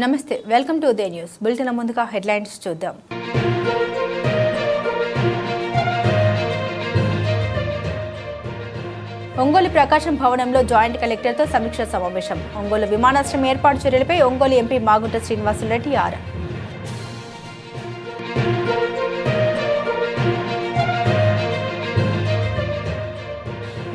నమస్తే welcome to Udaya news. Bulletin ముందుగా headlines చూద్దాం. ఒంగోలు ప్రకాశం భవనంలో జాయింట్ కలెక్టర్తో సమీక్ష సమావేశం. ఒంగోలు విమానాశ్రయం ఏర్పాటు చర్యలపై ఒంగోలు ఎంపీ మాగుంట శ్రీనివాసులు రెడ్డి ఆరా.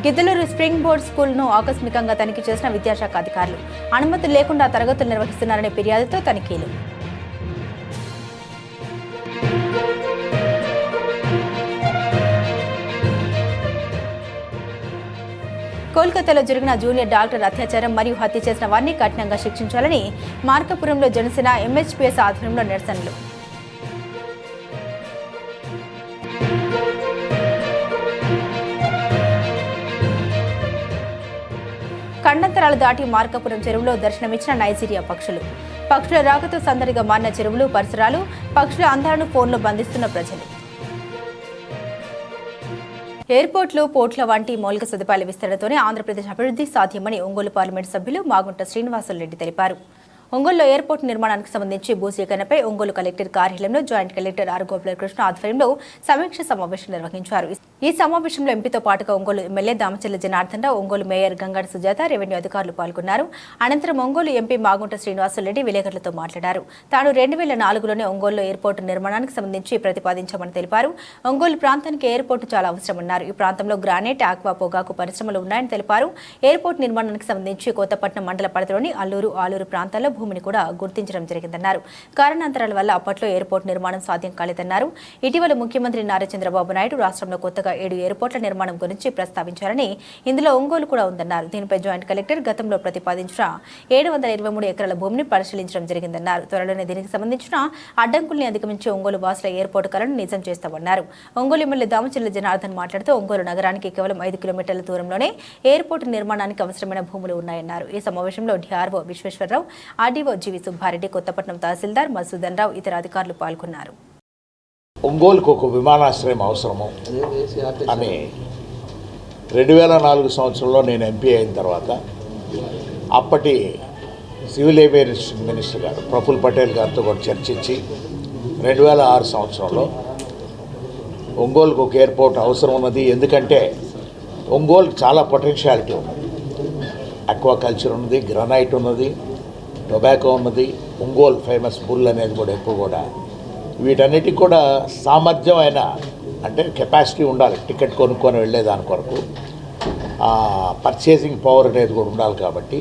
గిద్దలూరు స్ప్రింగ్ బోర్డ్ స్కూల్ను ఆకస్మికంగా తనిఖీ చేసిన విద్యాశాఖ అధికారులు. అనుమతి లేకుండా తరగతులు నిర్వహిస్తున్నారనే ఫిర్యాదుతో తనిఖీలు. కోల్కతాలో జరిగిన జూనియర్ డాక్టర్ అత్యాచారం మరియు హత్య చేసిన వారిని కఠినంగా శిక్షించాలని మార్కపురంలో జనసేన ఎంహెచ్పిఎస్ ఆధ్వర్యంలో నిరసనలు. ఖండంతరాలు దాటి మార్కపురం చెరువులో దర్శనమిచ్చిన నైజీరియా పక్షులు. పక్షుల రాకతో సందడిగా మారిన చెరువులు పరిసరాలు పక్షుల అందాలను ఫోన్లో బంధిస్తున్న ప్రజలు. ఎయిర్పోర్ట్లు పోర్ట్ల వంటి మౌలిక సదుపాయాల విస్తరణతోనే ఆంధ్రప్రదేశ్ అభివృద్ధి సాధ్యమని ఒంగోలు పార్లమెంటు సభ్యులు మాగుంట శ్రీనివాసులరెడ్డి తెలిపారు. ఒంగోలులో ఎయిర్పోర్ట్ నిర్మాణానికి సంబంధించి భూసేకరణపై ఒంగోలు కలెక్టర్ కార్యాలయంలో జాయింట్ కలెక్టర్ ఆర్ గోపాలకృష్ణ ఆధ్వర్యంలో సమీక్ష సమావేశం నిర్వహించారు. ఈ సమావేశంలో ఎంపీతో పాటుగా Ongole MLA Damacharla Janardhan Rao Ongole mayor Gangada Sujatha revenue అధికారులు పాల్గొన్నారు. అనంతరం ఒంగోలు ఎంపీ మాగుంట శ్రీనివాసులరెడ్డి విలేకరులతో మాట్లాడారు. తాను రెండు వేల నాలుగులోనే ఒంగోలులో ఎయిర్పోర్టు నిర్మాణానికి సంబంధించి ప్రతిపాదించామని తెలిపారు. ఒంగోలు ప్రాంతానికి ఎయిర్పోర్టు చాలా అవసరమన్నారు. ఈ ప్రాంతంలో గ్రానైట్ ఆక్వా పొగాకు పరిశ్రమలు ఉన్నాయని తెలిపారు. ఎయిర్పోర్ట్ నిర్మాణానికి సంబంధించి కోతపట్నం మండల పరిధిలోని అల్లూరు ఆలూరు ప్రాంతాల్లో భూమిని కూడా గుర్తించడం జరిగిందన్నారు. కారణాంతరాల వల్ల అప్పట్లో ఎయిర్పోర్ట్ నిర్మాణం సాధ్యం కాలేదన్నారు. ఇటీవల ముఖ్యమంత్రి నారా చంద్రబాబు నాయుడు రాష్ట్రంలో కొత్తగా ఏడు ఎయిర్పోర్ట్ల నిర్మాణం గురించి ప్రస్తావించారని ఇందులో ఒంగోలు కూడా ఉందన్నారు. దీనిపై జాయింట్ కలెక్టర్ గతంలో ప్రతిపాదించిన ఏడు వందల ఇరవై మూడు ఎకరాల భూమిని పరిశీలించడం జరిగిందన్నారు. త్వరలోనే దీనికి సంబంధించిన అడ్డంకుల్ని అధిగమించి ఒంగోలు వాసుల ఎయిర్పోర్ట్ కలను నిజం చేస్తామన్నారు. ఒంగోలు ఎమ్మెల్యే దామచిల్ల జనార్దన్ మాట్లాడుతూ ఒంగోలు నగరానికి కేవలం ఐదు కిలోమీటర్ల దూరంలోనే ఎయిర్పోర్ట్ నిర్మాణానికి అవసరమైన భూములు ఉన్నాయన్నారు. ఈ సమావేశంలో DRO Visweswararao RDO GV Subbareddy Kothapatnam tahsildar Masoodan Rao ఇతర అధికారులు పాల్గొన్నారు. ఒంగోలుకు ఒక విమానాశ్రయం అవసరము. అని రెండు వేల నాలుగు సంవత్సరంలో నేను ఎంపీ అయిన తర్వాత అప్పటి సివిల్ ఏవియేషన్ మినిస్టర్ గారు ప్రఫుల్ పటేల్ గారితో కూడా చర్చించి రెండు వేల ఆరు సంవత్సరంలో ఒంగోలుకు ఒక ఎయిర్పోర్ట్ అవసరం ఉన్నది. ఎందుకంటే ఒంగోలుకు చాలా పొటెన్షియాలిటీ ఉంది అక్వాకల్చర్ ఉన్నది గ్రనైట్ ఉన్నది టొబాకో ఉన్నది ఒంగోల్ ఫేమస్ బుల్ అనేది కూడా ఎక్కువ కూడా. వీటన్నిటికి కూడా సామర్థ్యం అయిన అంటే కెపాసిటీ ఉండాలి టికెట్ కొనుక్కొని వెళ్ళేదాని కొరకు. పర్చేసింగ్ పవర్ అనేది కూడా ఉండాలి కాబట్టి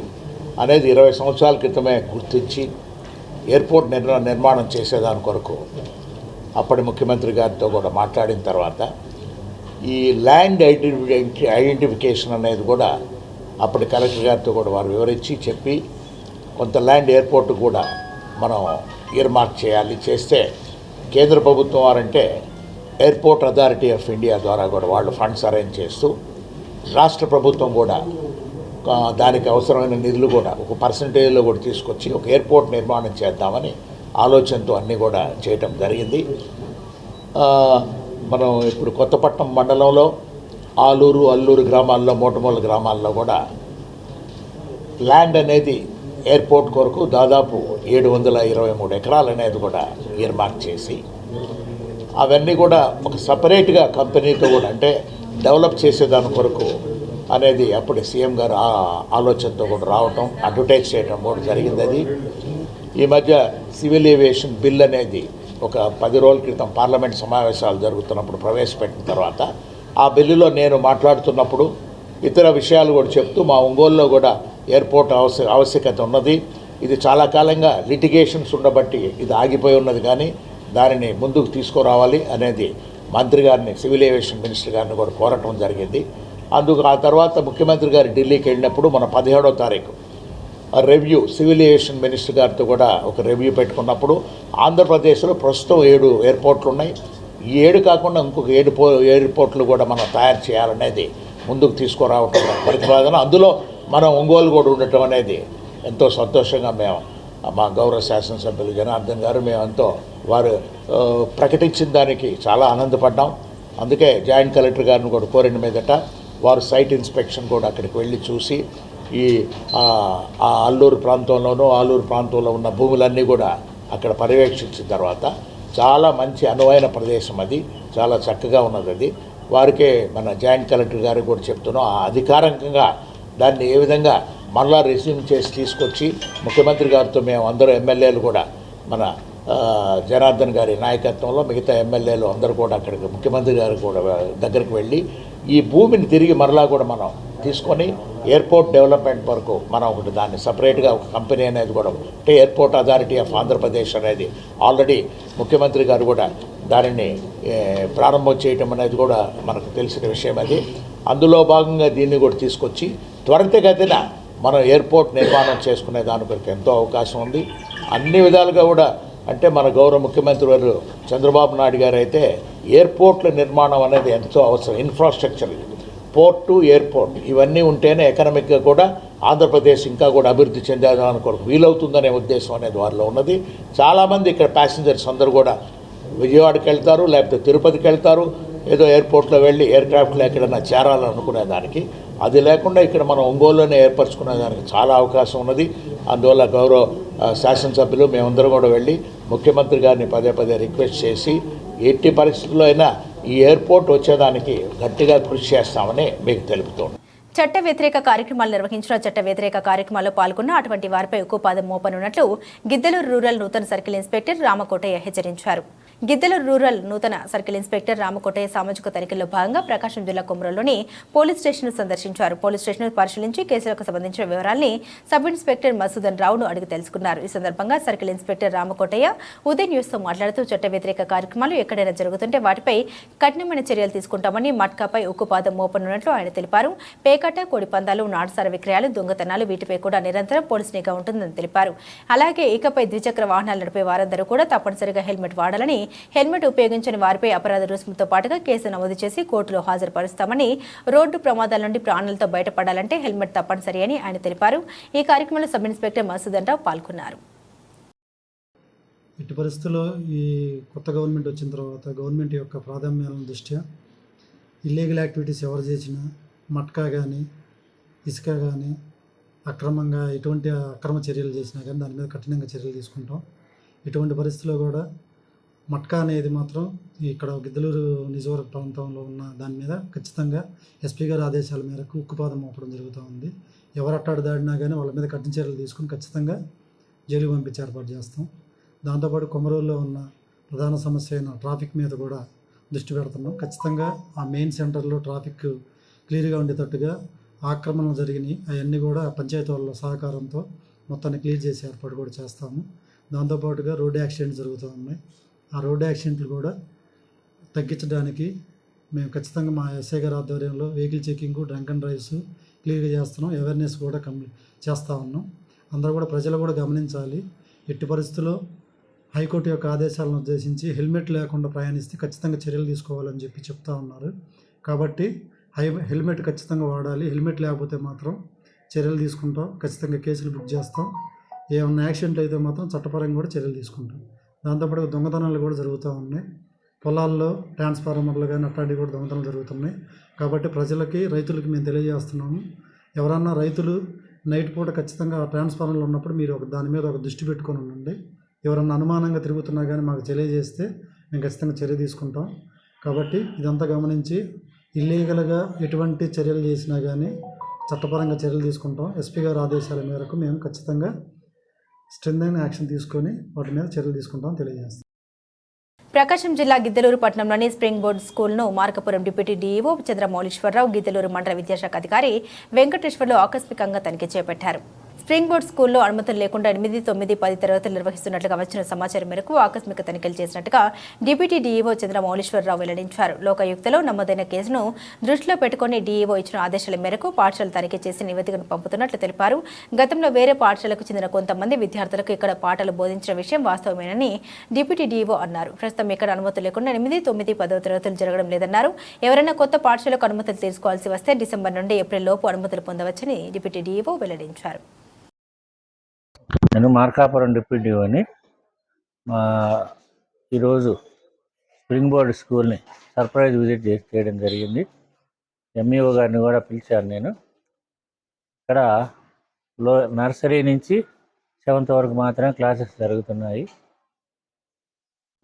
అనేది ఇరవై సంవత్సరాల క్రితమే గుర్తించి ఎయిర్పోర్ట్ నిర్మా నిర్మాణం చేసేదాని కొరకు అప్పటి ముఖ్యమంత్రి గారితో కూడా మాట్లాడిన తర్వాత ఈ ల్యాండ్ ఐడెంటిఫి ఐడెంటిఫికేషన్ అనేది కూడా అప్పటి కలెక్టర్ గారితో కూడా వారు వివరించి చెప్పి కొంత ల్యాండ్ ఎయిర్పోర్ట్ కూడా మనం ఇయర్మార్క్ చేయాలి చేస్తే కేంద్ర ప్రభుత్వం వారంటే ఎయిర్పోర్ట్ అథారిటీ ఆఫ్ ఇండియా ద్వారా కూడా వాళ్ళు ఫండ్స్ అరేంజ్ చేస్తూ రాష్ట్ర ప్రభుత్వం కూడా దానికి అవసరమైన నిధులు కూడా ఒక పర్సంటేజ్లో కూడా తీసుకొచ్చి ఒక ఎయిర్పోర్ట్ నిర్మాణం చేద్దామని ఆలోచనతో అన్నీ కూడా చేయటం జరిగింది. మనం ఇప్పుడు కొత్తపట్నం మండలంలో ఆలూరు అల్లూరు గ్రామాల్లో మోటమూల గ్రామాల్లో కూడా ల్యాండ్ అనేది ఎయిర్పోర్ట్ కొరకు దాదాపు ఏడు వందల ఇరవై మూడు ఎకరాలు అనేది కూడా ఇయర్మార్క్ చేసి అవన్నీ కూడా ఒక సపరేట్గా కంపెనీతో కూడా అంటే డెవలప్ చేసేదాని కొరకు అనేది అప్పుడు సీఎం గారు ఆ ఆలోచనతో కూడా రావటం అడ్వర్టైజ్ చేయటం కూడా జరిగింది అది. ఈ మధ్య సివిల్ ఏవియేషన్ బిల్ అనేది ఒక పది రోజుల క్రితం పార్లమెంట్ సమావేశాలు జరుగుతున్నప్పుడు ప్రవేశపెట్టిన తర్వాత ఆ బిల్లులో నేను మాట్లాడుతున్నప్పుడు ఇతర విషయాలు కూడా చెప్తూ మా ఒంగోలులో కూడా ఎయిర్పోర్ట్ అవశ్య ఆవశ్యకత ఉన్నది. ఇది చాలా కాలంగా లిటిగేషన్స్ ఉండబట్టి ఇది ఆగిపోయి ఉన్నది కానీ దానిని ముందుకు తీసుకురావాలి అనేది మంత్రి గారిని సివిల్ ఏవియేషన్ మినిస్టర్ గారిని కూడా కోరటం జరిగింది. అందుకు ఆ తర్వాత ముఖ్యమంత్రి గారు ఢిల్లీకి వెళ్ళినప్పుడు మన పదిహేడో తారీఖు రివ్యూ సివిల్ ఏవియేషన్ మినిస్టర్ గారితో కూడా ఒక రివ్యూ పెట్టుకున్నప్పుడు ఆంధ్రప్రదేశ్లో ప్రస్తుతం ఏడు ఎయిర్పోర్ట్లు ఉన్నాయి. ఈ ఏడు కాకుండా ఇంకొక ఏడు పో ఎయిర్పోర్ట్లు కూడా మనం తయారు చేయాలనేది ముందుకు తీసుకురావటం ప్రతిపాదన అందులో మనం ఒంగోలు కూడా ఉండటం అనేది ఎంతో సంతోషంగా మేము మా గౌరవ శాసనసభ్యులు జనార్దన్ గారు మేమంతో వారు ప్రకటించిన దానికి చాలా ఆనందపడ్డాం. అందుకే జాయింట్ కలెక్టర్ గారిని కూడా కోరిన మీదట వారు సైట్ ఇన్స్పెక్షన్ కూడా అక్కడికి వెళ్ళి చూసి ఈ ఆ, ఆ అల్లూరు ప్రాంతంలోనూ ఆలూరు ప్రాంతంలో ఉన్న భూములన్నీ కూడా అక్కడ పర్యవేక్షించిన తర్వాత చాలా మంచి అనువైన ప్రదేశం అది చాలా చక్కగా ఉన్నది అది వారికే మన జాయింట్ కలెక్టర్ గారికి కూడా చెప్తున్నాం ఆ అధికారికంగా దాన్ని ఏ విధంగా మరలా రెస్యూమ్ చేసి తీసుకొచ్చి ముఖ్యమంత్రి గారితో మేము అందరూ ఎమ్మెల్యేలు కూడా మన జనార్దన్ గారి నాయకత్వంలో మిగతా ఎమ్మెల్యేలు అందరూ కూడా అక్కడికి ముఖ్యమంత్రి గారు కూడా దగ్గరికి వెళ్ళి ఈ భూమిని తిరిగి మరలా కూడా మనం తీసుకొని ఎయిర్పోర్ట్ డెవలప్మెంట్ వరకు మనం ఒకటి దాన్ని సపరేట్గా ఒక కంపెనీ అనేది కూడా అంటే ఎయిర్పోర్ట్ అథారిటీ ఆఫ్ ఆంధ్రప్రదేశ్ అనేది ఆల్రెడీ ముఖ్యమంత్రి గారు కూడా దానిని ప్రారంభం చేయటం అనేది కూడా మనకు తెలిసిన విషయం అది. అందులో భాగంగా దీన్ని కూడా తీసుకొచ్చి త్వరితగతిన మనం ఎయిర్పోర్ట్ నిర్మాణం చేసుకునే దాని కొరకు ఎంతో అవకాశం ఉంది. అన్ని విధాలుగా కూడా అంటే మన గౌరవ ముఖ్యమంత్రి వారు చంద్రబాబు నాయుడు గారు అయితే ఎయిర్పోర్ట్ల నిర్మాణం అనేది ఎంతో అవసరం. ఇన్ఫ్రాస్ట్రక్చర్ పోర్టు ఎయిర్పోర్ట్ ఇవన్నీ ఉంటేనే ఎకనామిక్గా కూడా ఆంధ్రప్రదేశ్ ఇంకా కూడా అభివృద్ధి చెందేదాని కొరకు వీలవుతుందనే ఉద్దేశం అనేది వారిలో ఉన్నది. చాలామంది ఇక్కడ ప్యాసింజర్స్ అందరూ కూడా విజయవాడకి వెళ్తారు లేకపోతే తిరుపతికి వెళ్తారు ఏదో ఎయిర్పోర్ట్లో వెళ్ళి ఎయిర్క్రాఫ్ట్లో ఎక్కడైనా చేరాలనుకునే దానికి అది లేకుండా ఇక్కడ మనం ఒంగోలులోనే ఏర్పరచుకునే దానికి చాలా అవకాశం ఉన్నది. అందువల్ల గౌరవ శాసనసభ్యులు మేమందరం కూడా వెళ్ళి ముఖ్యమంత్రి గారిని పదే పదే రిక్వెస్ట్ చేసి ఎట్టి పరిస్థితుల్లో అయినా ఈ ఎయిర్పోర్ట్ వచ్చేదానికి గట్టిగా కృషి చేస్తామని మీకు తెలుపుతున్నాను చట్ట వ్యతిరేక కార్యక్రమాలు నిర్వహించిన చట్ట వ్యతిరేక కార్యక్రమాల్లో పాల్గొన్న అటువంటి వారిపై ఉక్కుపాదం మోపనున్నట్లు గిద్దలూరు రూరల్ నూతన సర్కిల్ ఇన్స్పెక్టర్ రామకోటయ్య హెచ్చరించారు. గిద్దెల రూరల్ నూతన సర్కిల్ ఇన్స్పెక్టర్ రామకోటయ్య సామాజిక తనిఖీల్లో భాగంగా ప్రకాశం జిల్లా కొమరంలోని పోలీస్ స్టేషన్ సందర్శించారు. పోలీస్ స్టేషన్ పరిశీలించి కేసులకు సంబంధించిన వివరాల్ని సబ్ ఇన్స్పెక్టర్ మసూదన్ రావును అడిగి తెలుసుకున్నారు. ఈ సందర్భంగా సర్కిల్ ఇన్స్పెక్టర్ రామకోటయ్య ఉదయ్ న్యూస్తో మాట్లాడుతూ చట్ట వ్యతిరేక కార్యక్రమాలు ఎక్కడైనా జరుగుతుంటే వాటిపై కఠినమైన చర్యలు తీసుకుంటామని మట్కాపై ఉక్కుపాదం మోపనున్నట్లు ఆయన తెలిపారు. పేకాట కోడి పందాలు నాటుసార విక్రయాలు దొంగతనాలు వీటిపై కూడా నిరంతరం పోలీస్ నిఘా ఉంటుందని తెలిపారు. అలాగే ఇకపై ద్విచక్ర వాహనాలు నడిపే వారందరూ కూడా తప్పనిసరిగా హెల్మెట్ వాడాలని హెల్మెట్ ఉపయోగించని వారిపై అపరాధ రుసుముతో పాటుగా కేసు నమోదు చేసి కోర్టులో హాజరుపరుస్తామని రోడ్డు ప్రమాదాల నుండి ప్రాణాలతో బయటపడాలంటే హెల్మెట్ తప్పనిసరి అని ఆయన తెలిపారు. ఈ కార్యక్రమంలో సబ్ ఇన్స్పెక్టర్ మసూదన్ రావు పాల్గొన్నారు. ఇటు పరిస్థితుల్లో ఈ కొత్త గవర్నమెంట్ వచ్చిన తర్వాత గవర్నమెంట్ యొక్క ప్రాధాన్యాలను దృష్ట్యా ఇల్లీగల్ యాక్టివిటీస్ ఎవరు చేసినా మట్కా కానీ ఇసుక కానీ అక్రమంగా ఎటువంటి అక్రమ చర్యలు చేసినా కానీ దాని మీద కఠినంగా చర్యలు తీసుకుంటాం. ఇటువంటి పరిస్థితుల్లో కూడా మట్కా అనేది మాత్రం ఇక్కడ గిద్దలూరు నిజవర్గ ప్రాంతంలో ఉన్న దాని మీద ఖచ్చితంగా ఎస్పీ గారి ఆదేశాల మేరకు ఉక్కుపాదం మోపడం జరుగుతూ ఉంది. ఎవరు అట్టాడు దాడినా కానీ వాళ్ళ మీద కఠిన చర్యలు తీసుకుని ఖచ్చితంగా జైలు పంపించి ఏర్పాటు చేస్తాం. దాంతోపాటు కొమరూరులో ఉన్న ప్రధాన సమస్య అయిన ట్రాఫిక్ మీద కూడా దృష్టి పెడుతున్నాం. ఖచ్చితంగా ఆ మెయిన్ సెంటర్లో ట్రాఫిక్ క్లియర్గా ఉండేటట్టుగా ఆక్రమణలు జరిగినాయి. అవన్నీ కూడా పంచాయతీ వాళ్ళ సహకారంతో మొత్తాన్ని క్లియర్ చేసే ఏర్పాటు కూడా చేస్తాము. దాంతోపాటుగా రోడ్డు యాక్సిడెంట్ జరుగుతూ ఉన్నాయి. ఆ రోడ్డు యాక్సిడెంట్లు కూడా తగ్గించడానికి మేము ఖచ్చితంగా మా ఎస్ఐ గారి ఆధ్వర్యంలో vehicle checking drunk and drives క్లియర్గా చేస్తున్నాం. అవేర్నెస్ కూడా కంప్లీట్ చేస్తూ ఉన్నాం. అందరూ కూడా ప్రజలు కూడా గమనించాలి. ఎట్టి పరిస్థితుల్లో హైకోర్టు యొక్క ఆదేశాలను ఉద్దేశించి హెల్మెట్ లేకుండా ప్రయాణిస్తే ఖచ్చితంగా చర్యలు తీసుకోవాలని చెప్పి చెప్తా ఉన్నారు. కాబట్టి హై హెల్మెట్ ఖచ్చితంగా వాడాలి. హెల్మెట్ లేకపోతే మాత్రం చర్యలు తీసుకుంటాం. ఖచ్చితంగా కేసులు బుక్ చేస్తాం. ఏమన్నా యాక్సిడెంట్ అయితే మాత్రం చట్టపరంగా కూడా చర్యలు తీసుకుంటాం. దాంతోపాటు దొంగతనాలు కూడా జరుగుతూ ఉన్నాయి. పొలాల్లో ట్రాన్స్ఫార్మర్లు కానీ అట్లాంటివి కూడా దొంగతనాలు జరుగుతున్నాయి. కాబట్టి ప్రజలకి రైతులకి మేము తెలియజేస్తున్నాము. ఎవరన్నా రైతులు నైట్ పూట ఖచ్చితంగా ఆ ట్రాన్స్ఫార్మర్లు ఉన్నప్పుడు మీరు ఒక దాని మీద ఒక దృష్టి పెట్టుకొని ఉండండి. ఎవరన్నా అనుమానంగా తిరుగుతున్నా కానీ మాకు తెలియజేస్తే మేము ఖచ్చితంగా చర్య తీసుకుంటాం. కాబట్టి ఇదంతా గమనించి ఇల్లీగల్గా ఎటువంటి చర్యలు చేసినా కానీ చట్టపరంగా చర్యలు తీసుకుంటాం. ఎస్పీ గారి ఆదేశాల మేరకు మేము ఖచ్చితంగా స్ట్రెంగ్ యాక్షన్ తీసుకొని వాటి మీద చర్యలు తీసుకుంటామని తెలియజేస్తాం. ప్రకాశం జిల్లా గిద్దలూరు పట్టణంలోని స్ప్రింగ్ బోర్డ్ స్కూల్ను మార్కపురం డిప్యూటీ డీఈఓ చంద్రమౌళీశ్వరరావు గిద్దలూరు మండల విద్యాశాఖ అధికారి వెంకటేశ్వర్లు ఆకస్మికంగా తనిఖీ చేపట్టారు. స్ప్రింగ్ బోర్డ్ స్కూల్లో అనుమతులు లేకుండా ఎనిమిది తొమ్మిది పది తరగతులు నిర్వహిస్తున్నట్లుగా వచ్చిన సమాచారం మేరకు ఆకస్మిక తనిఖీలు చేసినట్టుగా డిప్యూటీ డీఈఓ చంద్రమౌళీశ్వరరావు వెల్లడించారు. లోకాయుక్తలో నమోదైన కేసును దృష్టిలో పెట్టుకుని డీఈఓ ఇచ్చిన ఆదేశాల మేరకు పాఠశాల తనిఖీ చేసి నివేదికను పంపుతున్నట్లు తెలిపారు. గతంలో వేరే పాఠశాలకు చెందిన కొంతమంది విద్యార్థులకు ఇక్కడ పాఠాలు బోధించిన విషయం వాస్తవమేనని డిప్యూటీ డీఈఓ అన్నారు. ప్రస్తుతం ఇక్కడ అనుమతులు లేకుండా ఎనిమిది తొమ్మిది పదవ తరగతులు జరగడం లేదన్నారు. ఎవరైనా కొత్త పాఠశాలకు అనుమతులు తీసుకోవాల్సి వస్తే డిసెంబర్ నుండి ఏప్రిల్ లోపు అనుమతులు పొందవచ్చని డిప్యూటీ డీఈఓ వెల్లడించారు. నేను మార్కాపురం డిప్యూటీని మా ఈరోజు స్ప్రింగ్ బోర్డ్ స్కూల్ని సర్ప్రైజ్ విజిట్ చేసి చేయడం జరిగింది. ఎంఈఓ గారిని కూడా పిలిచాను నేను. ఇక్కడ లో నర్సరీ నుంచి సెవెంత్ వరకు మాత్రమే క్లాసెస్ జరుగుతున్నాయి.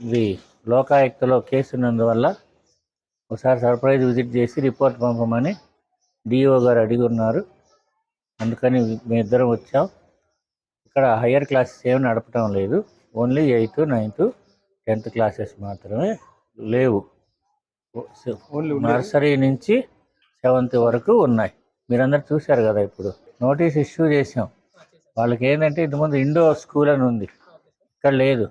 ఇది లోకాయుక్తలో కేసు ఉన్నందువల్ల ఒకసారి సర్ప్రైజ్ విజిట్ చేసి రిపోర్ట్ పంపమని డిఓ గారు అడిగి ఉన్నారు. అందుకని మేము ఇద్దరం వచ్చాం. ఇక్కడ హయ్యర్ క్లాసెస్ ఏమి నడపటం లేదు. Only eighth ninth tenth classes మాత్రమే లేవు. నర్సరీ నుంచి సెవెంత్ వరకు ఉన్నాయి. మీరందరూ చూశారు కదా ఇప్పుడు. నోటీస్ ఇష్యూ చేసాం వాళ్ళకి ఏంటంటే ఇంతకుముందు ఇండో స్కూల్ అని ఉంది. ఇక్కడ లేదు.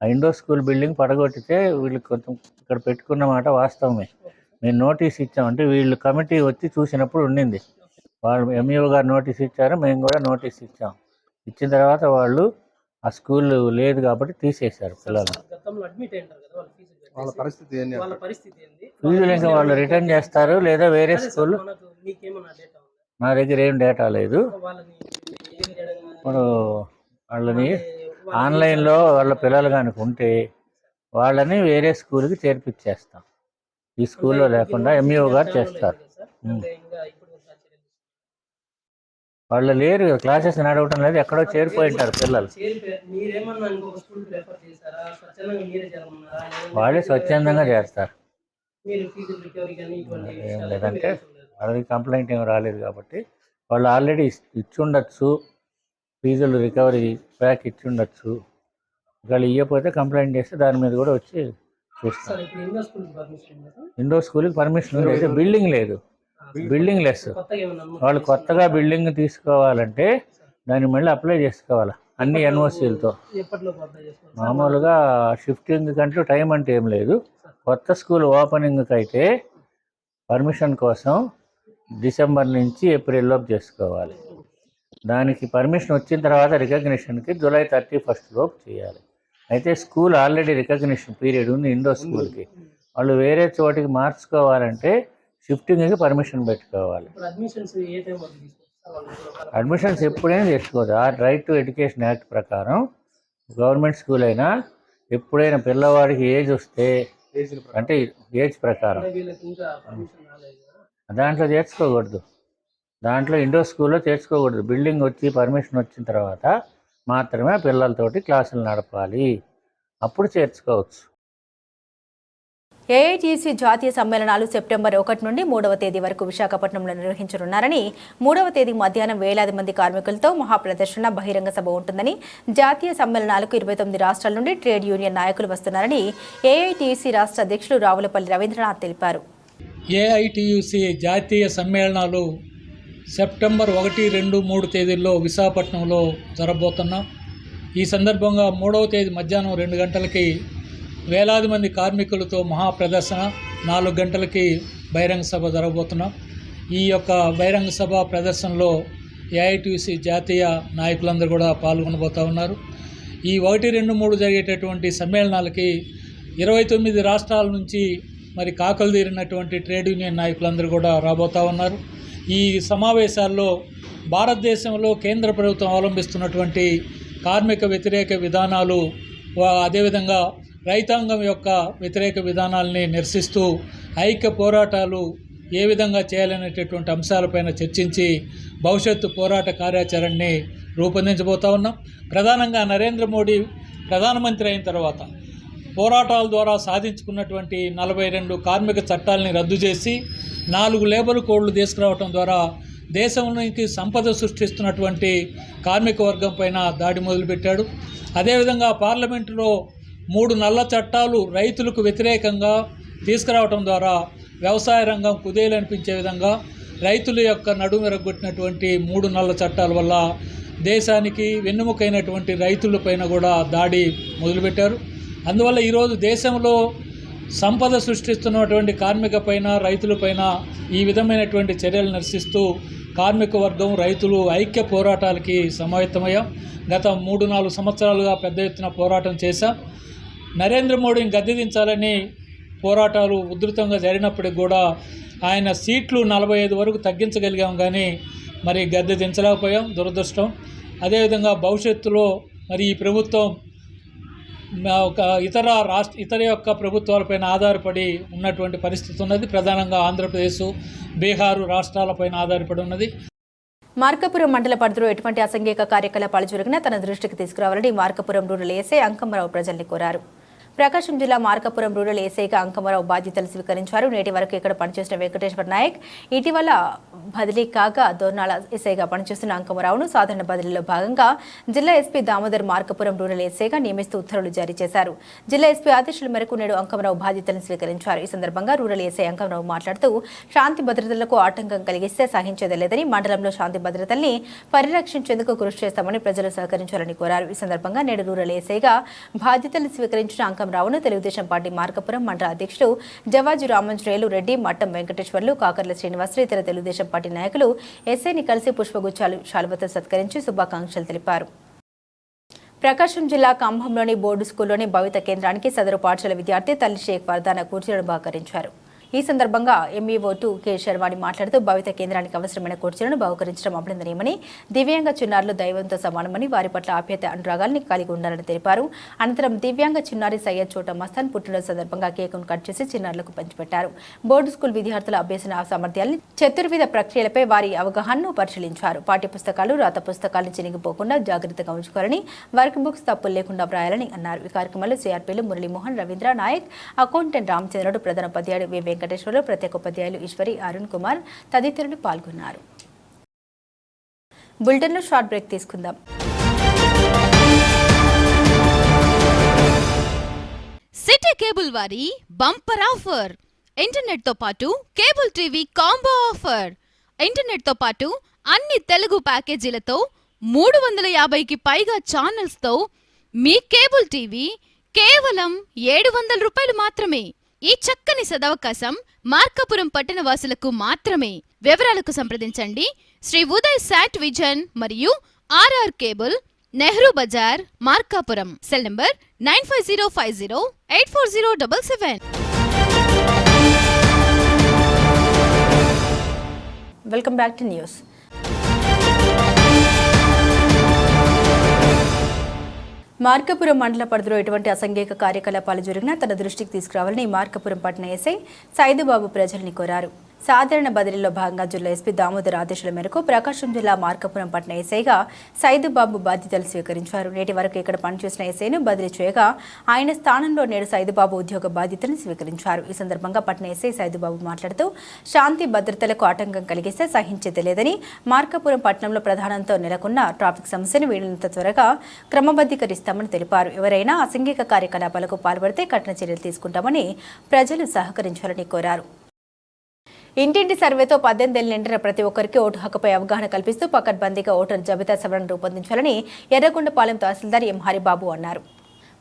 ఆ ఇండో స్కూల్ బిల్డింగ్ పడగొట్టితే వీళ్ళు కొంచెం ఇక్కడ పెట్టుకున్న మాట వాస్తవమే. మేము నోటీస్ ఇచ్చామంటే వీళ్ళు కమిటీ వచ్చి చూసినప్పుడు ఉండింది. వాళ్ళు ఎంఈఓ గారు నోటీస్ ఇచ్చారు. మేము కూడా నోటీస్ ఇచ్చాం. ఇచ్చిన తర్వాత వాళ్ళు ఆ స్కూల్ లేదు కాబట్టి తీసేశారు పిల్లలు గతంలో అడ్మిట్ అయ్యారు కదా వాళ్ళ ఫీజు కట్టేసి. వాళ్ళ పరిస్థితి ఏంటి వాళ్ళ పరిస్థితి ఏంది? ఫీజులు ఇంకా వాళ్ళు రిటర్న్ చేస్తారు లేదా వేరే స్కూల్. మా దగ్గర ఏం డేటా లేదు. ఇప్పుడు వాళ్ళని వాళ్ళ ఆన్లైన్లో వాళ్ళ పిల్లలు కనుక ఉంటే వాళ్ళని వేరే స్కూల్కి చేర్పించేస్తాం. ఈ స్కూల్లో లేకుండా ఎంఈఓ గారు చేస్తారు సార్, ఉమ్. అంటే ఇంకా ఇప్పుడు కూడా చర్యలు వాళ్ళు లేరు క్లాసెస్ నడవటం లేదు ఎక్కడో చేరిపోయి ఉంటారు పిల్లలు వాళ్ళే స్వచ్ఛందంగా చేస్తారు. ఏం లేదంటే లేదు. వాళ్ళకి కంప్లైంట్ ఏం రాలేదు కాబట్టి వాళ్ళు ఆల్రెడీ ఇచ్చుండొచ్చు. ఫీజులు రికవరీ బ్యాక్ ఇచ్చుండొచ్చు. వాళ్ళు ఇవ్వకపోతే కంప్లైంట్ చేస్తే దాని మీద కూడా వచ్చి చూస్తాం. సార్ ఇప్పుడు ఇండో స్కూల్కి పర్మిషన్ ఉంది అయితే బిల్డింగ్ లేదు. Building less. వాళ్ళు కొత్తగా బిల్డింగ్ తీసుకోవాలంటే దాన్ని మళ్ళీ అప్లై చేసుకోవాలి అన్ని ఎన్ఓసీలతో? మామూలుగా షిఫ్టింగ్ కంటూ టైం అంటే ఏం లేదు. కొత్త స్కూల్ ఓపెనింగ్కి అయితే పర్మిషన్ కోసం డిసెంబర్ నుంచి ఏప్రిల్లోపు చేసుకోవాలి. దానికి పర్మిషన్ వచ్చిన తర్వాత రికగ్నిషన్కి జూలై థర్టీ ఫస్ట్ లోపు చేయాలి. అయితే స్కూల్ ఆల్రెడీ రికగ్నిషన్ పీరియడ్ ఉంది ఇండో స్కూల్కి. వాళ్ళు వేరే చోటికి మార్చుకోవాలంటే షిఫ్టింగ్కి పర్మిషన్ పెట్టుకోవాలి. అడ్మిషన్స్ ఎప్పుడైనా చేసుకోవచ్చు. ఆ రైట్ టు ఎడ్యుకేషన్ యాక్ట్ ప్రకారం గవర్నమెంట్ స్కూల్ అయినా ఎప్పుడైనా పిల్లవాడికి ఏజ్ వస్తే. అంటే ఏజ్ ప్రకారం. దాంట్లో చేర్చుకోకూడదు. దాంట్లో ఇండో స్కూల్లో చేర్చుకోకూడదు. బిల్డింగ్ వచ్చి పర్మిషన్ వచ్చిన తర్వాత మాత్రమే పిల్లలతోటి క్లాసులు నడపాలి. అప్పుడు చేర్చుకోవచ్చు. ఏఐటీసీ జాతీయ సమ్మేళనాలు సెప్టెంబర్ ఒకటి నుండి మూడవ తేదీ వరకు విశాఖపట్నంలో నిర్వహించనున్నారని మూడవ తేదీ మధ్యాహ్నం వేలాది మంది కార్మికులతో మహాప్రదర్శన బహిరంగ సభ ఉంటుందని జాతీయ సమ్మేళనాలకు ఇరవై తొమ్మిది రాష్ట్రాల నుండి ట్రేడ్ యూనియన్ నాయకులు వస్తున్నారని ఏఐటీసీ రాష్ట్ర అధ్యక్షులు రావులపల్లి రవీంద్రనాథ్ తెలిపారు. ఏఐటీయూసీ జాతీయ సమ్మేళనాలు సెప్టెంబర్ ఒకటి రెండు మూడు తేదీల్లో విశాఖపట్నంలో జరగబోతున్నాం ఈ సందర్భంగా మూడవ తేదీ మధ్యాహ్నం రెండు గంటలకి వేలాది మంది కార్మికులతో మహాప్రదర్శన. నాలుగు గంటలకి బహిరంగ సభ జరగబోతున్నాం. ఈ యొక్క బహిరంగ సభ ప్రదర్శనలో ఏఐటీసీ జాతీయ నాయకులందరూ కూడా పాల్గొనబోతూ ఉన్నారు. ఈ ఒకటి రెండు మూడు జరిగేటటువంటి సమ్మేళనాలకి ఇరవై తొమ్మిది రాష్ట్రాల నుంచి మరి కాకలు తీరినటువంటి ట్రేడ్ యూనియన్ నాయకులందరూ కూడా రాబోతూ ఉన్నారు. ఈ సమావేశాల్లో భారతదేశంలో కేంద్ర ప్రభుత్వం అవలంబిస్తున్నటువంటి కార్మిక వ్యతిరేక విధానాలు అదేవిధంగా రైతాంగం యొక్క వ్యతిరేక విధానాలని నిరసిస్తూ ఐక్య పోరాటాలు ఏ విధంగా చేయాలనేటటువంటి అంశాలపైన చర్చించి భవిష్యత్తు పోరాట కార్యాచరణని రూపొందించబోతా ఉన్నాం. ప్రధానంగా నరేంద్ర మోడీ ప్రధానమంత్రి అయిన తర్వాత పోరాటాల ద్వారా సాధించుకున్నటువంటి నలభై రెండు కార్మిక చట్టాలని రద్దు చేసి నాలుగు లేబర్ కోడ్లు తీసుకురావటం ద్వారా దేశంలోకి సంపద సృష్టిస్తున్నటువంటి కార్మిక వర్గం పైన దాడి మొదలుపెట్టాడు. అదేవిధంగా పార్లమెంటులో మూడు నల్ల చట్టాలు రైతులకు వ్యతిరేకంగా తీసుకురావటం ద్వారా వ్యవసాయ రంగం కుదేలనిపించే విధంగా రైతుల యొక్క నడుమెరగొట్టినటువంటి మూడు నల్ల చట్టాల వల్ల దేశానికి వెన్నుముకైనటువంటి రైతులపైన కూడా దాడి మొదలుపెట్టారు. అందువల్ల ఈరోజు దేశంలో సంపద సృష్టిస్తున్నటువంటి కార్మిక పైన రైతులపైన ఈ విధమైనటువంటి చర్యలు నిరసిస్తూ కార్మిక వర్గం రైతులు ఐక్య పోరాటాలకి సమాయత్తమయ్యాం. గత మూడు నాలుగు సంవత్సరాలుగా పెద్ద ఎత్తున పోరాటం చేశాం. నరేంద్ర మోడీని గద్దెదించాలని పోరాటాలు ఉధృతంగా జరిగినప్పటికి కూడా ఆయన సీట్లు నలభై ఐదు వరకు తగ్గించగలిగాం కానీ మరి గద్దె దించలేకపోయాం దురదృష్టం. అదేవిధంగా భవిష్యత్తులో మరి ఈ ప్రభుత్వం ఒక ఇతర రాష్ట్ర ఇతర యొక్క ప్రభుత్వాలపైన ఆధారపడి ఉన్నటువంటి పరిస్థితి ఉన్నది. ప్రధానంగా ఆంధ్రప్రదేశ్ బీహారు రాష్ట్రాలపైన ఆధారపడి ఉన్నది. మార్కపురం మండల పరిధిలో ఎటువంటి అసంఘిక కార్యకలాపాలు జరిగినా తన దృష్టికి తీసుకురావాలని మార్కపురం రూరల్ ఏసే అంకమ్మరావు ప్రజల్ని కోరారు. ప్రకాశం జిల్లా మార్కపురం రూరల్ ఏసైగా అంకమరావు బాధ్యతలు స్వీకరించారు. నేటి వరకు ఇక్కడ పనిచేసిన వెంకటేశ్వర నాయక్ ఇటీవల బదిలీ కాగా దోర్నాల ఎస్ఐగా పనిచేస్తున్న అంకమరావును సాధారణ బదిలీలో భాగంగా జిల్లా ఎస్పీ దామోదర్ మార్కపురం రూరల్ ఎస్ఐగా నియమిస్తూ ఉత్తర్వులు జారీ చేశారు. జిల్లా ఎస్పీ ఆదేశాల మేరకు నేడు అంకమరావు బాధ్యతలను స్వీకరించారు. ఈ సందర్భంగా రూరల్ ఎస్ఐ అంకమరావు మాట్లాడుతూ శాంతి భద్రతలకు ఆటంకం కలిగిస్తే సహించేది లేదని మండలంలో శాంతి భద్రతల్ని పరిరక్షించేందుకు కృషి చేస్తామని ప్రజలు సహకరించాలని కోరారు. ఈ సందర్భంగా నేడు రూరల్ ఎస్ఐగా బాధ్యతలు స్వీకరించిన అంకంరావును తెలుగుదేశం పార్టీ మార్కపురం మండల అధ్యక్షులు జవాజు రామంజనేయులు రెడ్డి మట్టం వెంకటేశ్వర్లు కాకర్ల శ్రీనివాసరావు ఇతర తెలుగుదేశం పార్టీ నాయకులు ఎస్ఐని కలిసి పుష్పగుచ్చాలు శాలువతో సత్కరించి శుభాకాంక్షలు తెలిపారు. ప్రకాశం జిల్లా కంభంలోని బోర్డు స్కూల్లోని భవిత కేంద్రానికి సదరు పాఠశాల విద్యార్థి తల్లి షేక్ ఫర్దానా కూర్చొని బహకరించారు. ఈ సందర్భంగా ఎంఈఓ టూ కె శర్వాణి మాట్లాడుతూ భవిత కేంద్రానికి అవసరమైన కుర్చీలను బహుకరించడం అభినందనీయమని దివ్యాంగ చిన్నారులు దైవంతో సమానమని వారి పట్ల ఆప్యాయత అనురాగాల్ని కలిగి ఉండాలని తెలిపారు. అనంతరం దివ్యాంగ చిన్నారి సయ్యద్ చోట మస్తాన్ పుట్టినరోజు సందర్భంగా కేకును కట్ చేసి చిన్నారులకు పంచిపెట్టారు. బోర్డు స్కూల్ విద్యార్థుల అభ్యసన సామర్థ్యాన్ని చతుర్విధ ప్రక్రియలపై వారి అవగాహనను పరిశీలించారు. పాఠ్య పుస్తకాలు రాత పుస్తకాలను చినిగిపోకుండా జాగ్రత్తగా ఉంచుకోవాలని వర్క్ బుక్స్ తప్పులు లేకుండా వ్రాయాలని అన్నారు. ఈ కార్యక్రమంలో సిఆర్పీలు మురళీమోహన్ రవీంద్ర నాయక్ అకౌంటెంట్ రామచంద్రుడు ప్రధాన ఉపాధ్యాయుడు వి వెంకటేశ్వరరావు ప్రత్యేక ఉపాధ్యాయులు ఈశ్వరి అరుణ్ కుమార్ తదితరులు పాల్గొన్నారు. బులెటిన్లో షార్ట్ బ్రేక్ తీసుకుందాం. సిటీ కేబుల్ వారి బంపర్ ఆఫర్. ఇంటర్నెట్తో పాటు కేబుల్ టీవీ కాంబో ఆఫర్. ఇంటర్నెట్తో పాటు అన్ని తెలుగు ప్యాకేజీలతో మూడు వందల యాభైకి పైగా ఛానల్స్తో మీ కేబుల్ టీవీ కేవలం ఏడు వందల రూపాయలు మాత్రమే. ఈ చక్కని సదవకాశం మార్కాపురం పట్టణ వాసులకు మాత్రమే. వివరాలకు సంప్రదించండి. శ్రీ ఉదయ్ శాట్ విజన్ మరియు RR cable Nehru Bazar Markapuram. Cell number nine five zero five zero eight four zero double seven. Welcome back to news. Markapuram మండల పరిధిలో ఎటువంటి అసంఘిక కార్యకలాపాలు జరిగినా తన దృష్టికి తీసుకురావాలని మార్కపురం పట్టణ ఎస్ఐ సైదుబాబు ప్రజల్ని కోరారు. సాధారణ బదిలీలో భాగంగా జిల్లా ఎస్పీ దామోదర్ ఆదేశాల మేరకు ప్రకాశం జిల్లా మార్కపురం పట్టణ ఎస్ఐగా సైదుబాబు బాధ్యతలు స్వీకరించారు. నేటి వరకు ఇక్కడ పనిచేసిన ఎస్ఐను బదిలీ చేయగా ఆయన స్థానంలో నేడు సైదుబాబు ఉద్యోగ బాధ్యతలను స్వీకరించారు. ఈ సందర్భంగా పట్టణ ఎస్ఐ సైదుబాబు మాట్లాడుతూ శాంతి భద్రతలకు ఆటంకం కలిగిస్తే సహించేది లేదని మార్కపురం పట్టణంలో ప్రధానంతో నెలకొన్న ట్రాఫిక్ సమస్యను వీలైనంత త్వరగా క్రమబద్ధీకరిస్తామని తెలిపారు. ఎవరైనా అసంఘిక కార్యకలాపాలకు పాల్పడితే కఠిన చర్యలు తీసుకుంటామని ప్రజలు సహకరించాలని కోరారు. ఇంటింటి సర్వేతో పద్దెనిమిది నిండిన ప్రతి ఒక్కరికి ఓటు హక్కుపై అవగాహన కల్పిస్తూ పకడ్బందీగా ఓటర్ జాబితా సవరణ రూపొందించాలని ఎర్రగొండపాలెం తహసీల్దార్ ఎం హరిబాబు అన్నారు.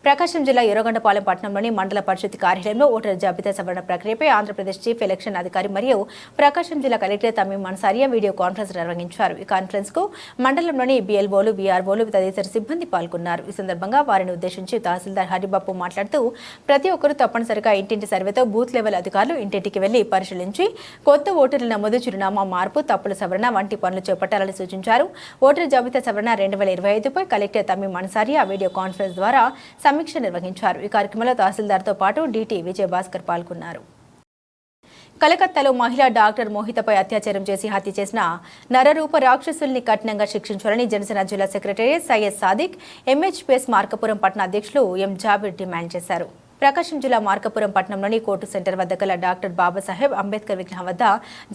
ప్రకాశం జిల్లా ఎర్రగొండపాలెం పట్టణంలోని మండల పరిషత్ కార్యాలయంలో ఓటర్ జాబితా సవరణ ప్రక్రియపై ఆంధ్రప్రదేశ్ చీఫ్ ఎలక్షన్ అధికారి మరియు ప్రకాశం జిల్లా collector Thameem Mansariya video conference నిర్వహించారు. ఈ కాన్ఫరెన్స్కు మండలంలోని బీఎల్ఓలు బీఆర్ఓలు తదితర సిబ్బంది పాల్గొన్నారు. ఈ సందర్భంగా వారిని ఉద్దేశించి తహసీల్దార్ హరిబాబు మాట్లాడుతూ ప్రతి ఒక్కరూ తప్పనిసరిగా ఇంటింటి సర్వేతో బూత్ లెవెల్ అధికారులు ఇంటింటికి వెళ్ళి పరిశీలించి కొత్త ఓటర్ల నమోదు చిరునామా మార్పు తప్పుల సవరణ వంటి పనులు చేపట్టాలని సూచించారు. ఓటర్ జాబితా సవరణ రెండు వేల ఇరవై ఐదుపై collector Thameem Mansariya video conference ద్వారా సమీక్ష నిర్వహించారు. ఈ కార్యక్రమంలో తహసీల్దార్తో పాటు డీటీ విజయభాస్కర్ పాల్గొన్నారు. కలకత్తాలో మహిళా డాక్టర్ మోహితపై అత్యాచారం చేసి హత్య చేసిన నరరూప రాక్షసుల్ని కఠినంగా శిక్షించాలని జనసేన జిల్లా సెక్రటరీ సయ్యద్ సాదిక్ ఎంహెచ్పిఎస్ మార్కపురం పట్టణ అధ్యక్షులు ఎం జాబిర్ డిమాండ్ చేశారు. ప్రకాశం జిల్లా మార్కపురం పట్టణంలోని కోర్టు సెంటర్ వద్ద గల డాక్టర్ బాబాసాహెబ్ అంబేద్కర్ విగ్రహం వద్ద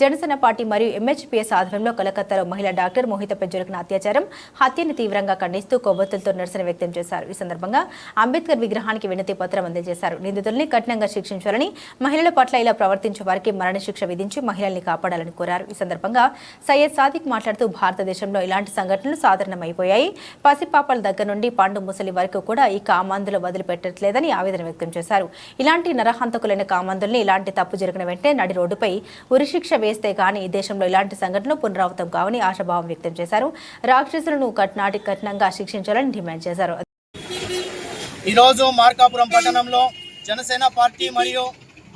జనసేన పార్టీ మరియు ఎంహెచ్పీఎస్ ఆధ్వర్యంలో కలకత్తాలో మహిళా డాక్టర్ మోహితపై జరిగిన అత్యాచారం హత్యను తీవ్రంగా ఖండిస్తూ కొవ్వొత్తులతో నిరసన వ్యక్తం చేశారు. ఈ సందర్భంగా అంబేద్కర్ విగ్రహానికి వినతి పత్రం అందజేశారు. నిందితుల్ని కఠినంగా శిక్షించాలని మహిళల పట్ల ఇలా ప్రవర్తించే వారికి మరణశిక్ష విధించి మహిళల్ని కాపాడాలని కోరారు. ఈ సందర్భంగా సయ్యద్ సాదిక్ మాట్లాడుతూ భారతదేశంలో ఇలాంటి సంఘటనలు సాధారణమైపోయాయి. పసిపాపల దగ్గర నుండి పండు ముసలి వరకు కూడా ఈ కామాందులు వదిలిపెట్టట్లేదని ఆవేదన వ్యక్తం చేశారు. ఇలాంటి నరహంతకులైన కామందుల్ని ఇలాంటి తప్పు జరిగిన వెంటనే నడి రోడ్డుపై ఉరిశిక్ష వేస్తే కానీ దేశంలో ఇలాంటి సంఘటనలు పునరావృతం కావని ఆశాభావం వ్యక్తం చేశారు. రాక్షసులను కఠినాటి కఠినంగా శిక్షించాలని డిమాండ్ చేశారు. ఈరోజు మార్కాపురం పట్టణంలో జనసేన పార్టీ మరియు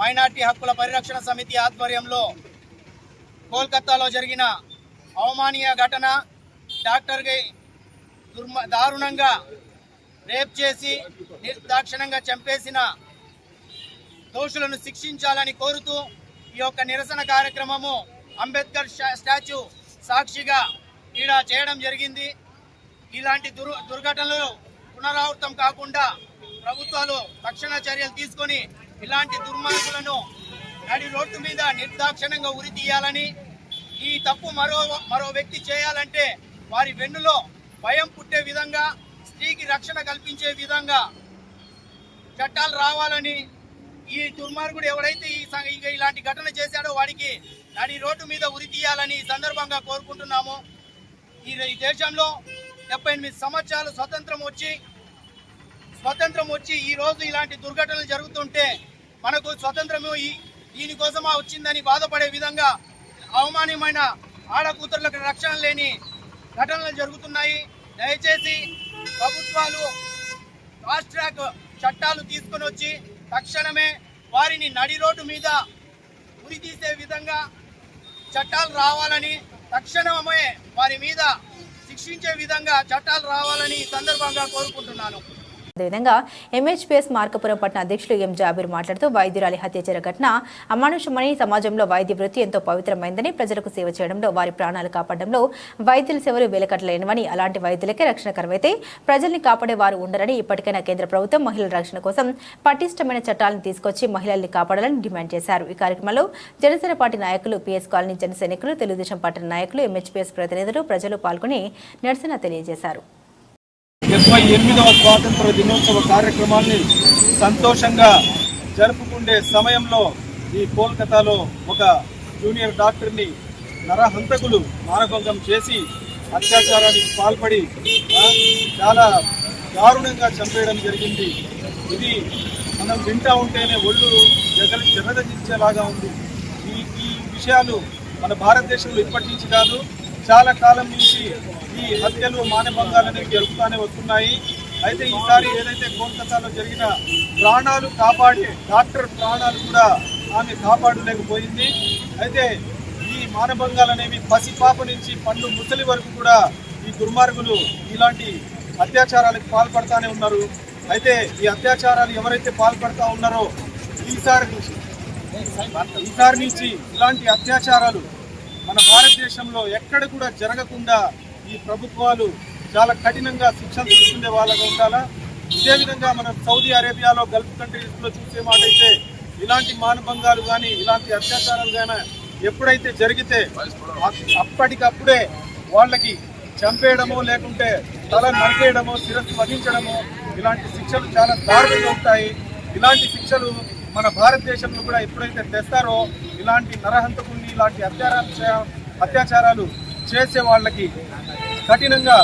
మైనార్టీ హక్కుల పరిరక్షణ సమితి ఆధ్వర్యంలో కోల్కతాలో జరిగిన అవమానీయ ఘటన డాక్టర్కి దుర్మ దారుణంగా రేప్ చేసి నిర్దాక్షిణంగా చంపేసిన దోషులను శిక్షించాలని కోరుతూ ఈ యొక్క నిరసన కార్యక్రమము అంబేద్కర్ స్టా- స్టాచ్యూ సాక్షిగా ఈడ చేయడం జరిగింది. ఇలాంటి దుర్ దుర్ఘటనలు పునరావృతం కాకుండా ప్రభుత్వాలు తక్షణ చర్యలు తీసుకొని ఇలాంటి దుర్మార్గులను నడి రోడ్డు మీద నిర్దాక్షిణంగా ఉరి తీయాలని ఈ తప్పు మరో మరో వ్యక్తి చేయాలంటే వారి వెన్నులో భయం పుట్టే విధంగా స్త్రీకి రక్షణ కల్పించే విధంగా చట్టాలు రావాలని ఈ దుర్మార్గుడు ఎవడైతే ఈ ఇక ఇలాంటి ఘటన చేశాడో వాడికి నడి రోడ్డు మీద ఉరి తీయాలని ఈ సందర్భంగా కోరుకుంటున్నాము. ఈ దేశంలో డెబ్బై ఎనిమిది సంవత్సరాలు స్వతంత్రం వచ్చి స్వతంత్రం వచ్చి ఈ రోజు ఇలాంటి దుర్ఘటనలు జరుగుతుంటే మనకు స్వతంత్రము ఈ దీనికోసమా వచ్చిందని బాధపడే విధంగా అవమానమైన ఆడకూతుర్లకు రక్షణ లేని ఘటనలు జరుగుతున్నాయి. దయచేసి ప్రభుత్వాలు ఫాస్ట్ ట్రాక్ చట్టాలు తీసుకొని వచ్చి తక్షణమే వారిని నడి రోడ్డు మీద ఉరి తీసే విధంగా చట్టాలు రావాలని తక్షణమే వారి మీద శిక్షించే విధంగా చట్టాలు రావాలని ఈ సందర్భంగా కోరుకుంటున్నాను. అదేవిధంగా ఎంహెచ్పిఎస్ మార్కపురం పట్టణ అధ్యక్షులు ఎం జాబీర్ మాట్లాడుతూ వైద్యురాలి హత్యాచార ఘటన అమానుషమని సమాజంలో వైద్య వృత్తి ఎంతో పవిత్రమైందని ప్రజలకు సేవ చేయడంలో వారి ప్రాణాలు కాపాడడంలో వైద్యుల సేవలు వెలకట్టలేనివని అలాంటి వైద్యులకే రక్షణ కరువైతే ప్రజల్ని కాపాడే వారు ఉండరని ఇప్పటికైనా కేంద్ర ప్రభుత్వం మహిళల రక్షణ కోసం పటిష్టమైన చట్టాలను తీసుకొచ్చి మహిళల్ని కాపాడాలని డిమాండ్ చేశారు. ఈ కార్యక్రమంలో జనసేన పార్టీ నాయకులు పిఎస్ కాలనీ జన సైనికులు తెలుగుదేశం పార్టీ నాయకులు ఎంహెచ్పిఎస్ ప్రతినిధులు ప్రజలు పాల్గొని నిరసన తెలియజేశారు. డెబ్బై ఎనిమిదవ స్వాతంత్ర దినోత్సవ కార్యక్రమాన్ని సంతోషంగా జరుపుకునే సమయంలో ఈ కోల్కతాలో ఒక జూనియర్ డాక్టర్ని నరహంతకులు మానభంగం చేసి అత్యాచారానికి పాల్పడి చాలా దారుణంగా చంపేయడం జరిగింది. ఇది మనం వింటా ఉంటేనే ఒళ్ళు జగ జగదగించేలాగా ఉంది. ఈ ఈ విషయాలు మన భారతదేశంలో ఇప్పటి నుంచి కాదు చాలా కాలం నుంచి ఈ హత్యలు మానభంగాలు అనేవి జరుగుతూనే వస్తున్నాయి. అయితే ఈసారి ఏదైతే కోల్కతాలో జరిగిన ప్రాణాలు కాపాడే డాక్టర్ ప్రాణాలు కూడా ఆమె కాపాడలేకపోయింది. అయితే ఈ మానభంగాలు అనేవి పసిపాప నుంచి పండు ముసలి వరకు కూడా ఈ దుర్మార్గులు ఇలాంటి అత్యాచారాలకు పాల్పడతానే ఉన్నారు. అయితే ఈ అత్యాచారాలు ఎవరైతే పాల్పడతా ఉన్నారో ఈసారి నుంచి ఈసారి నుంచి ఇలాంటి అత్యాచారాలు మన భారతదేశంలో ఎక్కడ కూడా జరగకుండా ఈ ప్రభుత్వాలు చాలా కఠినంగా శిక్షలు తీసుకునే వాళ్ళగా ఉండాలా? ఇదేవిధంగా మనం సౌదీ అరేబియాలో గల్ఫ్ కంట్రీస్లో చూసే మాట అయితే ఇలాంటి మానభంగాలు కానీ ఇలాంటి అత్యాచారాలు కానీ ఎప్పుడైతే జరిగితే అప్పటికప్పుడే వాళ్ళకి చంపేయడమో లేకుంటే తల నరికేయడమో శిరస్సు వధించడమో ఇలాంటి శిక్షలు చాలా దారుణంగా ఉంటాయి. ఇలాంటి శిక్షలు మన భారతదేశంలో కూడా ఎప్పుడైతే తెస్తారో ఇలాంటి నరహంతకుని ఇలాంటి అత్యాచారాలు అత్యాచారాలు చేసే వాళ్ళకి కఠినంగా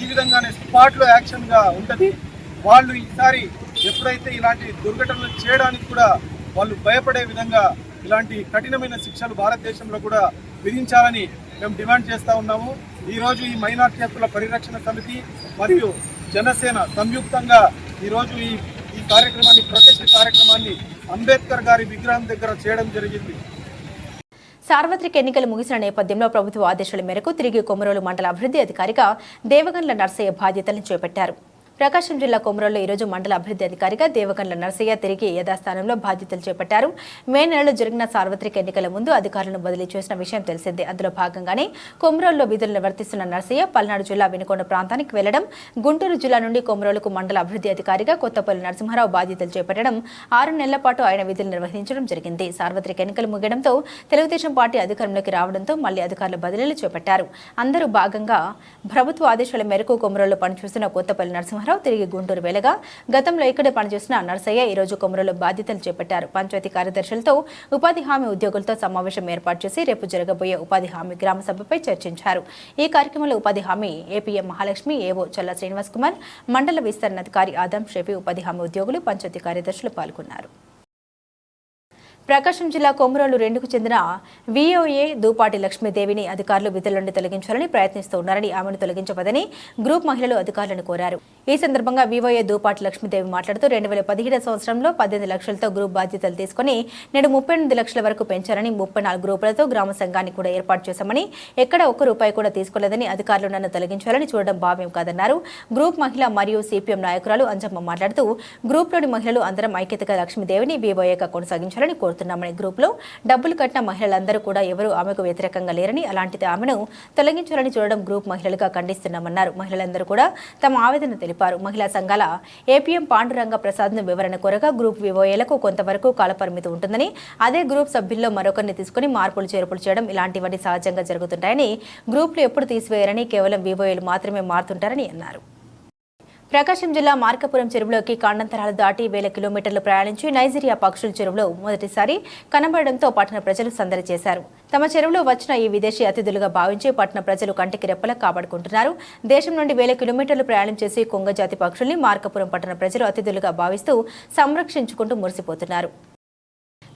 ఈ విధంగానే స్పాట్లో యాక్షన్గా ఉంటుంది. వాళ్ళు ఈసారి ఎప్పుడైతే ఇలాంటి దుర్ఘటనలు చేయడానికి కూడా వాళ్ళు భయపడే విధంగా ఇలాంటి కఠినమైన శిక్షలు భారతదేశంలో కూడా విధించాలని మేము డిమాండ్ చేస్తూ ఉన్నాము. ఈరోజు ఈ మైనార్టీ హక్కుల పరిరక్షణ సమితి మరియు జనసేన సంయుక్తంగా ఈరోజు ఈ ఈ కార్యక్రమాన్ని ప్రొటెస్ట్ కార్యక్రమాన్ని అంబేద్కర్ గారి విగ్రహం దగ్గర చేయడం జరిగింది. సార్వత్రిక ఎన్నికలు ముగిసిన నేపథ్యంలో ప్రభుత్వ ఆదేశాల మేరకు తిరిగి కొమరోలు మండల అభివృద్ధి అధికారిగా దేవగన్ల నర్సయ్య బాధ్యతలను చేపట్టారు. ప్రకాశం జిల్లా కొమరంలో ఈరోజు మండల అభివృద్ధి అధికారిగా దేవగన్ల నర్సయ్య తిరిగి యథాస్థానంలో బాధ్యతలు చేపట్టారు. మే నెలలో జరిగిన సార్వత్రిక ఎన్నికల ముందు అధికారులను బదిలీ చేసిన విషయం తెలిసిందే. అందులో భాగంగానే కొమరంలో విధులు నిర్వర్తిస్తున్న నర్సయ్య పల్నాడు జిల్లా వినుకొండ ప్రాంతానికి వెళ్ళడం గుంటూరు జిల్లా నుండి కొమరంలకు మండల అభివృద్ధి అధికారిగా కొత్తపల్లి నరసింహారావు బాధ్యతలు చేపట్టడం ఆరు నెలల పాటు ఆయన విధులు నిర్వహించడం జరిగింది. సార్వత్రిక ఎన్నికలు ముగియడంతో తెలుగుదేశం పార్టీ అధికారంలోకి రావడంతో మళ్ళీ అధికారులు బదిలీలు చేపట్టారు. అందరూ భాగంగా ప్రభుత్వ ఆదేశాల మేరకు కొమరంలో పనిచేస్తున్న కొత్తపల్లి నరసింహారావు తిరిగి గుంటూరు వెళ్ళగా గతంలో ఇక్కడే పనిచేసిన నర్సయ్య ఈ రోజు బాధ్యతలు చేపట్టారు. పంచాయతీ కార్యదర్శులతో ఉపాధి హామీ ఉద్యోగులతో సమావేశం ఏర్పాటు చేసి రేపు జరగబోయే ఉపాధి హామీ గ్రామ సభపై చర్చించారు. ఈ కార్యక్రమంలో ఉపాధి హామీ ఏపీఎం మహాలక్ష్మి ఏవో చల్ల శ్రీనివాస్ కుమార్ మండల విస్తరణాధికారి ఆదం షేఫీ ఉపాధి హామీ ఉద్యోగులు పంచాయతీ కార్యదర్శులు పాల్గొన్నారు. ప్రకాశం జిల్లా కొమరోలు రెండుకు చెందిన విఓఏ దూపాటి లక్ష్మీదేవిని అధికారులు విధుల నుండి తొలగించాలని ప్రయత్నిస్తున్నారని ఆమెను తొలగించవద్దని గ్రూప్ మహిళలు అధికారులను కోరారు. ఈ సందర్భంగా విఓఏ దూపాటి లక్ష్మీదేవి మాట్లాడుతూ రెండు వేల పదిహేడు సంవత్సరంలో పద్దెనిమిది లక్షలతో గ్రూప్ బాధ్యతలు తీసుకుని నేడు ముప్పై ఎనిమిది లక్షల వరకు పెంచారని ముప్పై నాలుగు గ్రూపులతో గ్రామ సంఘాన్ని కూడా ఏర్పాటు చేశామని ఎక్కడ ఒక్క రూపాయి కూడా తీసుకోలేదని అధికారులు నన్ను తొలగించాలని చూడడం భావ్యం కాదన్నారు. గ్రూప్ మహిళ మరియు సిపిఎం నాయకురాలు అంజమ్మ మాట్లాడుతూ గ్రూప్లోని మహిళలు అందరం ఐక్యతగా లక్ష్మీదేవిని వివోఏగా కొనసాగించాలని కోరుతున్నారు. కోరుతున్నామని గ్రూప్లో డబ్బులు కట్టిన మహిళలందరూ కూడా ఎవరూ ఆమెకు వ్యతిరేకంగా లేరని అలాంటిది ఆమెను తొలగించాలని చూడడం గ్రూప్ మహిళలుగా ఖండిస్తున్నామన్నారు. మహిళలందరూ కూడా తమ ఆవేదన తెలిపారు. మహిళా సంఘాల ఏపీఎం పాండురంగ ప్రసాద్ను వివరణ కోరగా గ్రూప్ వివోఏలకు కొంతవరకు కాలపరిమితి ఉంటుందని అదే గ్రూప్ సభ్యుల్లో మరొకరిని తీసుకుని మార్పులు చేర్పులు చేయడం ఇలాంటివన్నీ సహజంగా జరుగుతుంటాయని గ్రూప్లు ఎప్పుడు తీసివేయరని కేవలం వివోఏలు మాత్రమే మారుతుంటారని అన్నారు. ప్రకాశం జిల్లా మార్కపురం చెరువులోకి కాండంతరాలు దాటి వేల కిలోమీటర్లు ప్రయాణించి నైజీరియా పక్షుల చెరువులో మొదటిసారి కనబడడంతో పట్టణ ప్రజలు సందడి చేశారు. తమ చెరువులో వచ్చిన ఈ విదేశీ అతిథులుగా భావించి పట్టణ ప్రజలు కంటికి రెప్పలా కాపాడుకుంటున్నారు. దేశం నుండి వేల కిలోమీటర్లు ప్రయాణం చేసి కొంగజాతి పక్షుల్ని మార్కపురం పట్టణ ప్రజలు అతిథులుగా భావిస్తూ సంరక్షించుకుంటూ మురిసిపోతున్నారు.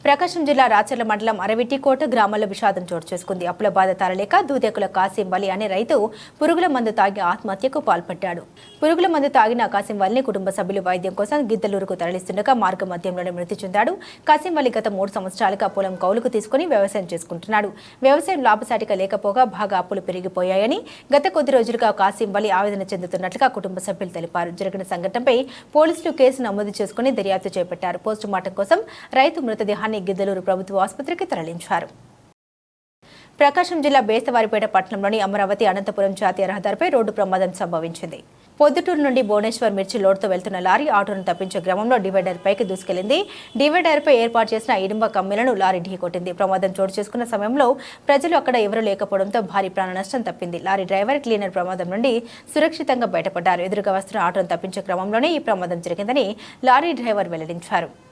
ప్రకాశం జిల్లా రాచర్ల మండలం అరవిటికోట గ్రామంలో విషాదం చోటు చేసుకుంది. అప్పుల బాధ తరలేక దూదెకుల కాసిం వలి అనే రైతు పురుగుల మందు తాగి ఆత్మహత్యకు పాల్పడ్డాడు. పురుగుల మందు తాగిన కాసిం వల్లిని కుటుంబ సభ్యులు వైద్యం కోసం గిద్దలూరుకు తరలిస్తుండగా మార్గ మధ్యంలోనే మృతి చెందాడు. కాసిం వల్లి గత మూడు సంవత్సరాలుగా పొలం కౌలుకు తీసుకుని వ్యవసాయం చేసుకుంటున్నాడు. వ్యవసాయం లాభసాటిగా లేకపోగా బాగా అప్పులు పెరిగిపోయాయని గత కొద్ది రోజులుగా కాసిం వలి ఆవేదన చెందుతున్నట్లుగా కుటుంబ సభ్యులు తెలిపారు. జరిగిన సంఘటనపై పోలీసులు కేసు నమోదు చేసుకుని దర్యాప్తు చేపట్టారు. పోస్టుమార్టం కోసం రైతు మృతదేహాన్ని గిద్దలూరు ప్రభుత్వ ఆసుపత్రికి తరలించారు. ప్రకాశం జిల్లా బేస్తవారిపేట పట్టణంలోని అమరావతి అనంతపురం జాతీయ రహదారిపై రోడ్డు ప్రమాదం సంభవించింది. పొద్దుటూరు నుండి భువనేశ్వర్ మిర్చి లోడ్తో వెళ్తున్న లారీ ఆటోను తప్పించే క్రమంలో డివైడర్ పైకి దూసుకెళ్ళింది. డివైడర్పై ఏర్పాటు చేసిన ఇనుమ కమ్మెలను లారీ ఢీకొట్టింది ప్రమాదం చోటు చేసుకున్న సమయంలో ప్రజలు అక్కడ ఎవరూ లేకపోవడంతో భారీ ప్రాణ నష్టం తప్పింది. లారీ డ్రైవర్ క్లీనర్ ప్రమాదం నుండి సురక్షితంగా బయటపడ్డారు. ఎదురుగా వస్తున్న ఆటోను తప్పించే క్రమంలోనే ఈ ప్రమాదం జరిగిందని లారీ డ్రైవర్ వెల్లడించారు.